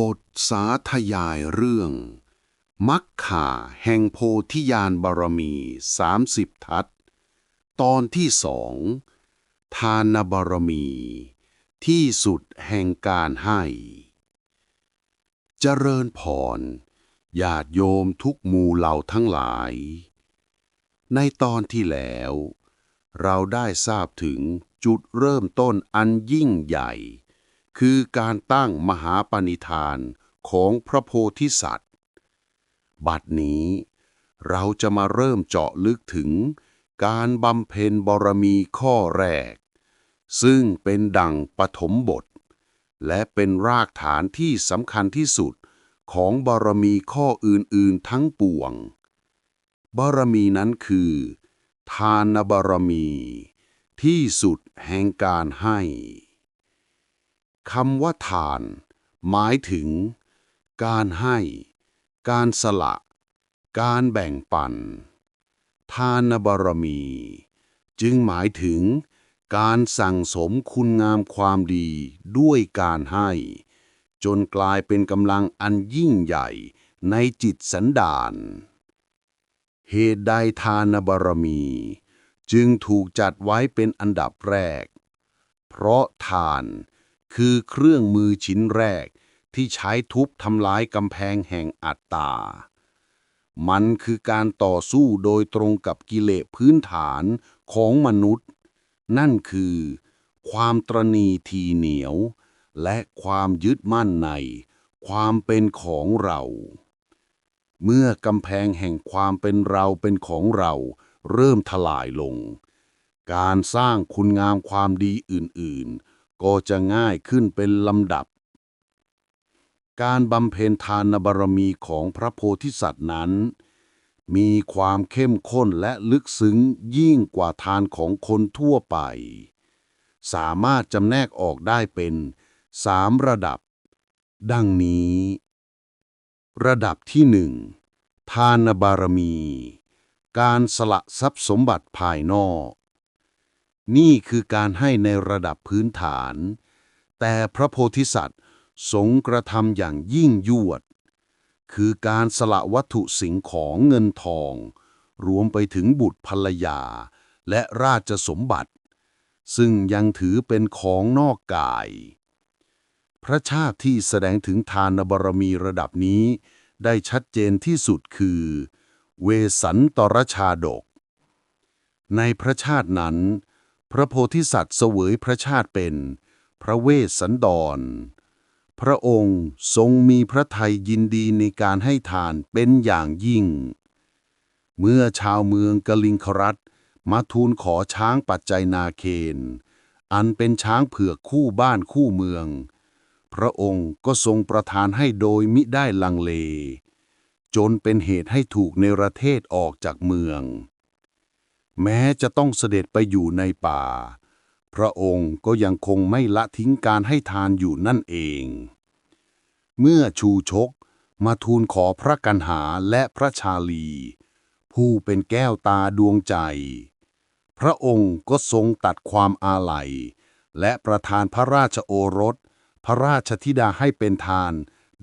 บทสาธยายเรื่อง มักขาแห่งโพธิญาณบารมี 30 ทัศตอนที่สองทานบารมี ที่สุดแห่งการให้เจริญพรญาติโยมทุกหมู่เหล่าทั้งหลาย ในตอนที่แล้ว เราได้ทราบถึงจุดเริ่มต้นอันยิ่งใหญ่ คือการตั้งมหาปณิธานของพระโพธิสัตว์ บัดนี้ เราจะมาเริ่มเจาะลึกถึงการบำเพ็ญบารมีข้อแรก ซึ่งเป็นดังปฐมบท และเป็นรากฐานที่สำคัญที่สุดของบารมีข้ออื่นๆทั้งปวง บารมีนั้นคือ ทานบารมี ที่สุดแห่งการให้ คำว่าทาน หมายถึง การให้ การสละ การแบ่งปัน ทานบารมี จึงหมายถึง การสั่งสมคุณงามความดีด้วยการให้ จนกลายเป็นกำลังอันยิ่งใหญ่ในจิตสันดานเหตุใดทานบารมี จึงถูกจัดไว้เป็นอันดับแรก เพราะทาน คือเครื่องมือชิ้นแรก ที่ใช้ทุบทำลายกำแพงแห่งอัตตา มันคือการต่อสู้โดยตรงกับกิเลสพื้นฐานของมนุษย์ นั่นคือ ความตรณีทีเหนียว และความยึดมั่นใน ความเป็นของเรา เมื่อกำแพงแห่งความเป็นเราเป็นของเรา เริ่มทลายลง การสร้างคุณงามความดีอื่นๆ ก็จะง่ายขึ้นเป็นลำดับ การบำเพ็ญทานบารมีของพระโพธิสัตว์นั้น มีความเข้มข้นและลึกซึ้งยิ่งกว่าทานของคนทั่วไป สามารถจำแนกออกได้เป็นสามระดับ ดังนี้ ระดับที่หนึ่งทานบารมี การสละทรัพย์สมบัติภายนอก นี่คือการให้ในระดับพื้นฐาน แต่พระโพธิสัตว์ทรงกระทำอย่างยิ่งยวด คือการสละวัตถุสิ่งของเงินทอง รวมไปถึงบุตรภรรยา และราชสมบัติ ซึ่งยังถือเป็นของนอกกาย พระชาติที่แสดงถึงทานบารมีระดับนี้ได้ชัดเจนที่สุดคือ เวสันตรชาดก ในพระชาตินั้น พระโพธิสัตว์เสวยพระชาติเป็น พระเวสสันดร พระองค์ทรงมีพระทัยยินดีในการให้ทานเป็นอย่างยิ่ง เมื่อชาวเมืองกลิงครัตมาทูลขอช้างปัจจัยนาเคน อันเป็นช้างเผือกคู่บ้านคู่เมือง พระองค์ก็ทรงประทานให้โดยมิได้ลังเล จนเป็นเหตุให้ถูกในประเทศออกจากเมือง แม้จะต้องเสด็จไปอยู่ในป่า พระองค์ก็ยังคงไม่ละทิ้งการให้ทานอยู่นั่นเอง เมื่อชูชกมาทูลขอพระกันหาและพระชาลี ผู้เป็นแก้วตาดวงใจ พระองค์ก็ทรงตัดความอาลัย และประทานพระราชโอรส พระราชธิดาให้เป็นทาน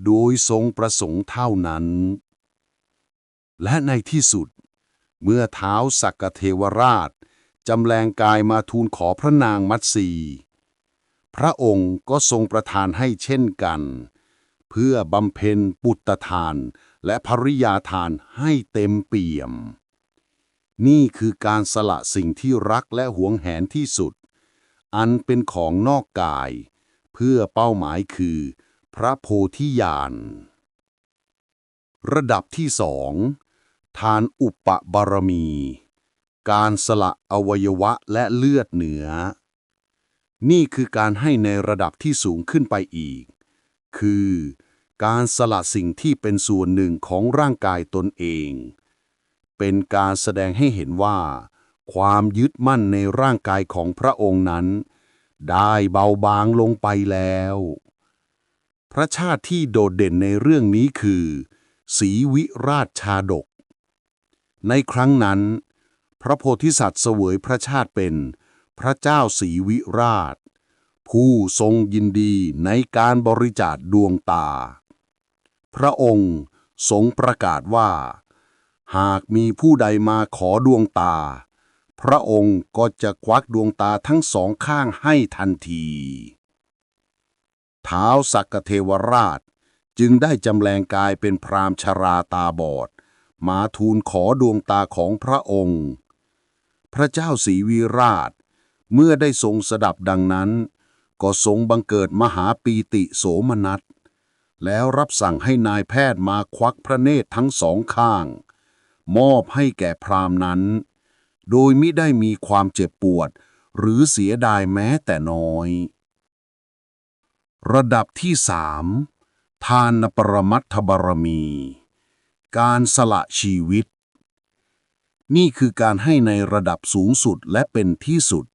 โดยทรงประสงค์เท่านั้น และในที่สุด เมื่อเท้าสักกเทวราช จำแรงกายมาทูลขอพระนางมัตสี พระองค์ก็ทรงประทานให้เช่นกัน เพื่อบำเพ็ญปุตตทานและภริยาทานให้เต็มเปี่ยม นี่คือการสละสิ่งที่รักและหวงแหนที่สุด อันเป็นของนอกกาย เพื่อเป้าหมายคือ พระโพธิญาณระดับที่สอง ทานอุปบารมี การสละอวัยวะและเลือดเหนือนี่คือการให้ในระดับที่สูงขึ้นไปอีก คือการสละสิ่งที่เป็นส่วนหนึ่งของร่างกายตนเอง เป็นการแสดงให้เห็นว่า ความยึดมั่นในร่างกายของพระองค์นั้น ได้เบาบางลงไปแล้ว พระชาติที่โดดเด่นในเรื่องนี้คือศรีวิราชชาดก ในครั้งนั้น พระโพธิสัตว์เสวยพระชาติเป็น พระเจ้าศรีวิราช ผู้ทรงยินดีในการบริจาคดวงตา พระองค์ทรงประกาศว่า หากมีผู้ใดมาขอดวงตา พระองค์ก็จะควักดวงตาทั้งสองข้างให้ทันทีท้าวสักเทวราชจึงได้จำแรงกายเป็นพรามชราตาบอด มาทูลขอดวงตาของพระองค์ พระเจ้าศรีวีราช เมื่อได้ทรงสดับดังนั้น ก็ทรงบังเกิดมหาปีติโสมนัส แล้วรับสั่งให้นายแพทย์มาควักพระเนตรทั้งสองข้าง มอบให้แก่พรามนั้น โดยมิได้มีความเจ็บปวด หรือเสียดายแม้แต่น้อย ระดับที่สามทานปรมัตถบารมี การสละชีวิต นี่คือการให้ในระดับสูงสุดและเป็นที่สุด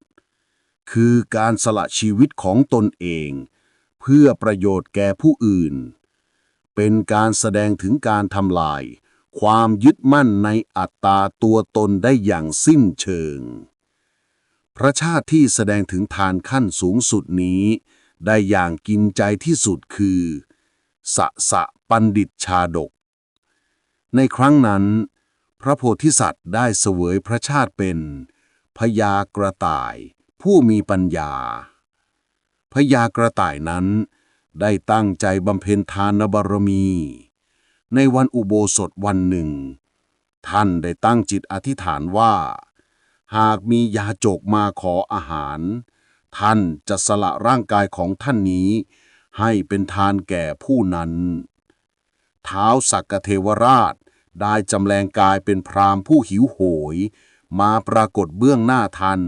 คือการสละชีวิตของตนเอง เพื่อประโยชน์แก่ผู้อื่น เป็นการแสดงถึงการทำลาย ความยึดมั่นในอัตตาตัวตนได้อย่างสิ้นเชิง พระชาติที่แสดงถึงทานขั้นสูงสุดนี้ ได้อย่างกินใจที่สุดคือสะสะปันดิตชาดก ในครั้งนั้น พระโพธิสัตว์ได้เสวยพระชาติเป็นพญากระต่าย ผู้มีปัญญาพญากระต่ายนั้น ได้ตั้งใจบำเพ็ญทานบารมี ในวันอุโบสถวันหนึ่ง ท่านได้ตั้งจิตอธิษฐานว่า หากมียาจกมาขออาหาร ท่านจะสละร่างกายของท่านนี้ ให้เป็นทานแก่ผู้นั้น ท้าวสักกเทวราช ได้จำแรงกายเป็นพรามผู้หิวโหย มาปรากฏเบื้องหน้าท่าน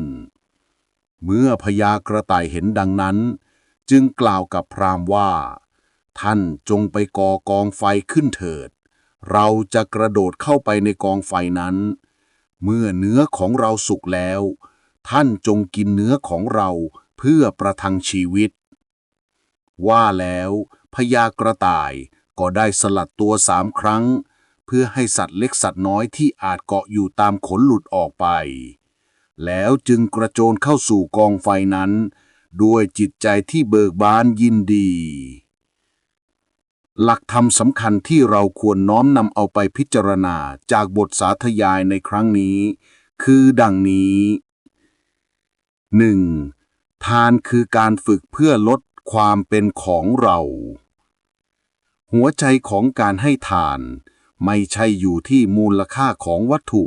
เมื่อพญากระต่ายเห็นดังนั้น จึงกล่าวกับพรามว่า ท่านจงไปก่อกองไฟขึ้นเถิด เราจะกระโดดเข้าไปในกองไฟนั้น เมื่อเนื้อของเราสุกแล้ว ท่านจงกินเนื้อของเราเพื่อประทังชีวิต ว่าแล้วพญากระต่าย ก็ได้สลัดตัวสามครั้ง เพื่อให้สัตว์เล็กสัตว์น้อยที่อาจเกาะอยู่ตามขนหลุดออกไป แล้วจึงกระโจนเข้าสู่กองไฟนั้น ด้วยจิตใจที่เบิกบานยินดี หลักธรรมสำคัญที่เราควรน้อมนำเอาไปพิจารณาจากบทสาธยายในครั้งนี้ คือดังนี้ 1. ทานคือการฝึกเพื่อลดความเป็นของเรา หัวใจของการให้ทาน ไม่ใช่อยู่ที่มูลค่าของวัตถุ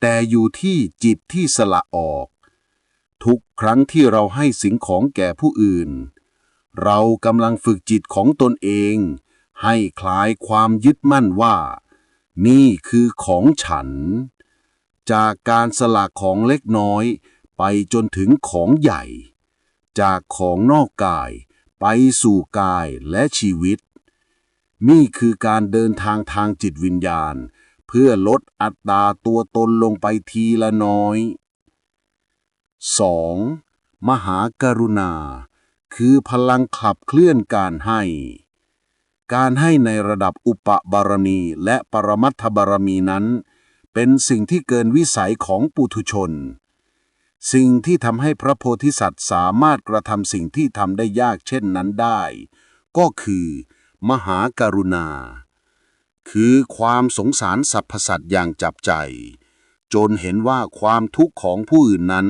แต่อยู่ที่จิตที่สละออก ทุกครั้งที่เราให้สิ่งของแก่ผู้อื่น เรากำลังฝึกจิตของตนเอง ให้คลายความยึดมั่นว่า นี่คือของฉัน จากการสละของเล็กน้อยไปจนถึงของใหญ่ จากของนอกกายไปสู่กายและชีวิต นี่คือการเดินทางทางจิตวิญญาณ เพื่อลดอัตราตัวตนลงไปทีละน้อย 2. มหากรุณา คือพลังขับเคลื่อนการให้ การให้ในระดับอุปบารมีและปรมัตถบารมีนั้น เป็นสิ่งที่เกินวิสัยของปุถุชน สิ่งที่ทำให้พระโพธิสัตว์สามารถกระทำสิ่งที่ทำได้ยากเช่นนั้นได้ ก็คือ มหากรุณา คือความสงสารสรรพสัตว์อย่างจับใจ จนเห็นว่าความทุกข์ของผู้อื่นนั้น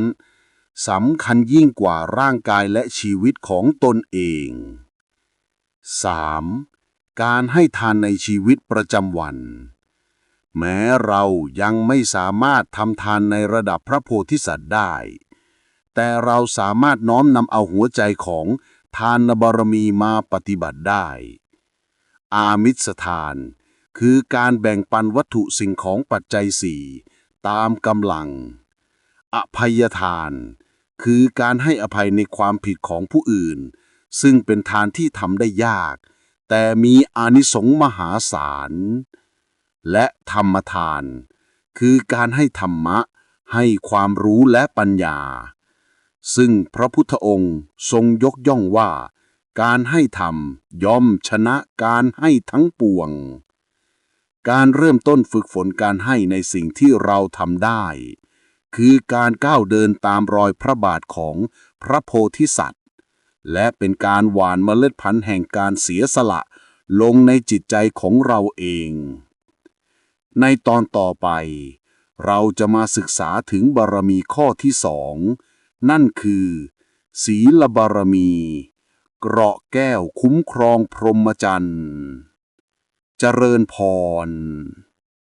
สำคัญยิ่งกว่าร่างกายและชีวิตของตนเอง 3. การให้ทานในชีวิตประจำวัน แม้เรายังไม่สามารถทำทานในระดับพระโพธิสัตว์ได้ แต่เราสามารถน้อมนำเอาหัวใจของทานบารมีมาปฏิบัติได้ อามิสทาน คือการแบ่งปันวัตถุสิ่งของปัจจัยสี่ตามกำลัง อภัยทาน คือการให้อภัยในความผิดของผู้อื่น ซึ่งเป็นทานที่ทำได้ยาก แต่มีอานิสงส์มหาศาล และธรรมทาน คือการให้ธรรมะ ให้ความรู้และปัญญา ซึ่งพระพุทธองค์ทรงยกย่องว่า การให้ธรรมย่อมชนะการให้ทั้งปวง การเริ่มต้นฝึกฝนการให้ในสิ่งที่เราทำได้ คือการก้าวเดินตามรอยพระบาทของพระโพธิสัตว์ และเป็นการหวานเมล็ดพันธุ์แห่งการเสียสละลงในจิตใจของเราเอง ในตอนต่อไป เราจะมาศึกษาถึงบารมีข้อที่สอง นั่นคือ ศีลบารมี เกราะแก้วคุ้มครองพรหมจรรย์ เจริญพร